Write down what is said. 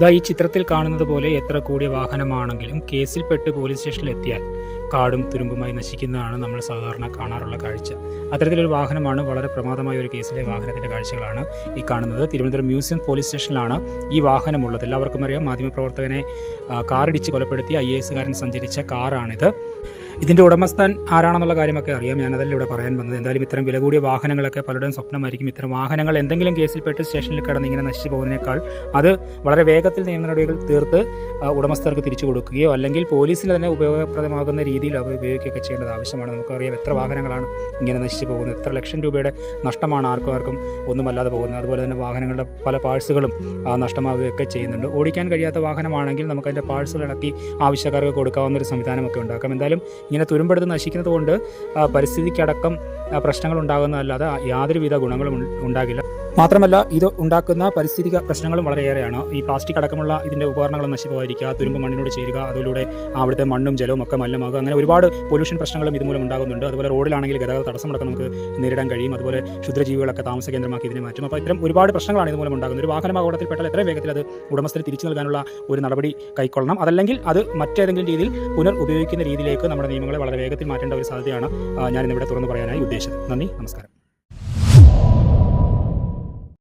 ഇതാ ഈ ചിത്രത്തിൽ കാണുന്നത് പോലെ എത്ര കൂടിയ വാഹനമാണെങ്കിലും കേസിൽപ്പെട്ട് പോലീസ് സ്റ്റേഷനിൽ എത്തിയാൽ കാടും തുരുമ്പുമായി നശിക്കുന്നതാണ് നമ്മൾ സാധാരണ കാണാറുള്ള കാഴ്ച. അത്തരത്തിലൊരു വാഹനമാണ് വളരെ പ്രമാദമായ ഒരു കേസിലെ വാഹനത്തിന്റെ കാഴ്ചകളാണ് ഈ കാണുന്നത്. തിരുവനന്തപുരം മ്യൂസിയം പോലീസ് സ്റ്റേഷനിലാണ് ഈ വാഹനമുള്ളത്. എല്ലാവർക്കും അറിയാം മാധ്യമപ്രവർത്തകനെ കാറിടിച്ച് കൊലപ്പെടുത്തി ഐ എ എസുകാരൻ സഞ്ചരിച്ച കാറാണിത്. ഇതിന്റെ ഉടമസ്ഥൻ ആരാണെന്നുള്ള കാര്യമൊക്കെ അറിയാം. ഞാനതല്ല ഇവിടെ പറയാൻ വന്നത്. എന്തായാലും ഇത്തരം വില കൂടിയ വാഹനങ്ങളൊക്കെ പലരുടെയും സ്വപ്നമായിരിക്കും. ഇത്തരം വാഹനങ്ങൾ എന്തെങ്കിലും കേസിൽപ്പെട്ട് സ്റ്റേഷനിൽ കിടന്ന് ഇങ്ങനെ നശിച്ചു പോകുന്നതിനേക്കാൾ അത് വളരെ വേഗത്തിൽ നിയമ നടപടികൾ തീർത്ത് ഉടമസ്ഥർക്ക് തിരിച്ചു കൊടുക്കുകയോ അല്ലെങ്കിൽ പോലീസിന് തന്നെ ഉപയോഗപ്രദമാകുന്ന രീതിയിൽ അവർ ഉപയോഗിക്കുകയൊക്കെ ചെയ്യേണ്ടത് ആവശ്യമാണ്. നമുക്കറിയാം എത്ര വാഹനങ്ങളാണ് ഇങ്ങനെ നശിച്ചു പോകുന്നത്. എത്ര ലക്ഷം രൂപയുടെ നഷ്ടമാണ് ആർക്കും ആർക്കും ഒന്നുമല്ലാതെ പോകുന്നത്. അതുപോലെ തന്നെ വാഹനങ്ങളുടെ പല പാഴ്സുകളും നഷ്ടമാവുകയൊക്കെ ചെയ്യുന്നുണ്ട്. ഓടിക്കാൻ കഴിയാത്ത വാഹനമാണെങ്കിൽ നമുക്കതിന്റെ പാഴ്സുകൾ ഇളക്കി ആവശ്യക്കാർക്ക് കൊടുക്കാവുന്ന ഒരു സംവിധാനമൊക്കെ ഉണ്ടാക്കാം. എന്തായാലും ഇങ്ങനെ തുരുമ്പെടുത്ത് നശിക്കുന്നത് കൊണ്ട് പരിസ്ഥിതിക്കടക്കം പ്രശ്നങ്ങൾ ഉണ്ടാകുന്നതല്ലാതെ യാതൊരുവിധ ഗുണങ്ങളും ഉണ്ടാകില്ല. മാത്രമല്ല ഇത് ഉണ്ടാക്കുന്ന പരിസ്ഥിതിക പ്രശ്നങ്ങളും വളരെയേറെയാണ്. ഈ പ്ലാസ്റ്റിക് അടക്കമുള്ള ഇതിന്റെ ഉപകരണങ്ങൾ നശിപ്പോയിരിക്കുക തുരുമ്പ് മണ്ണിനോട് ചേരുക അതിലൂടെ അവിടുത്തെ മണ്ണും ജലവും ഒക്കെ മലിനമാകുക അങ്ങനെ ഒരുപാട് പൊല്യൂഷൻ പ്രശ്നങ്ങളും ഇതുമൂലം ഉണ്ടാകുന്നുണ്ട്. അതുപോലെ റോഡിലാണെങ്കിൽ ഗതാഗത തടസ്സമടക്കം നമുക്ക് നേരിടാൻ കഴിയും. അതുപോലെ ക്ഷുദ്രജീവികളൊക്കെ താമസ കേന്ദ്രമാക്കി ഇതിനെ മാറ്റും. അപ്പോൾ ഇത്തരം ഒരുപാട് പ്രശ്നങ്ങളാണ് ഇതുമൂലം ഉണ്ടാകുന്നത്. ഒരു വാഹനം അപകടത്തിൽപ്പെട്ടാൽ എത്രയും വേഗത്തിൽ അത് ഉടമസ്ഥരെ തിരിച്ചു നൽകാനുള്ള ഒരു നടപടി കൈക്കൊള്ളണം. അതല്ലെങ്കിൽ അത് മറ്റേതെങ്കിലും രീതിയിൽ പുനർ ഉപയോഗിക്കുന്ന രീതിയിലേക്ക് നമ്മുടെ നിയമങ്ങളെ വളരെ വേഗത്തിൽ മാറ്റേണ്ട ഒരു സാധ്യതയാണ് ഞാൻ ഇന്നിവിടെ തുറന്നു പറയാനായി ഉദ്ദേശിച്ചത് నమస్కారం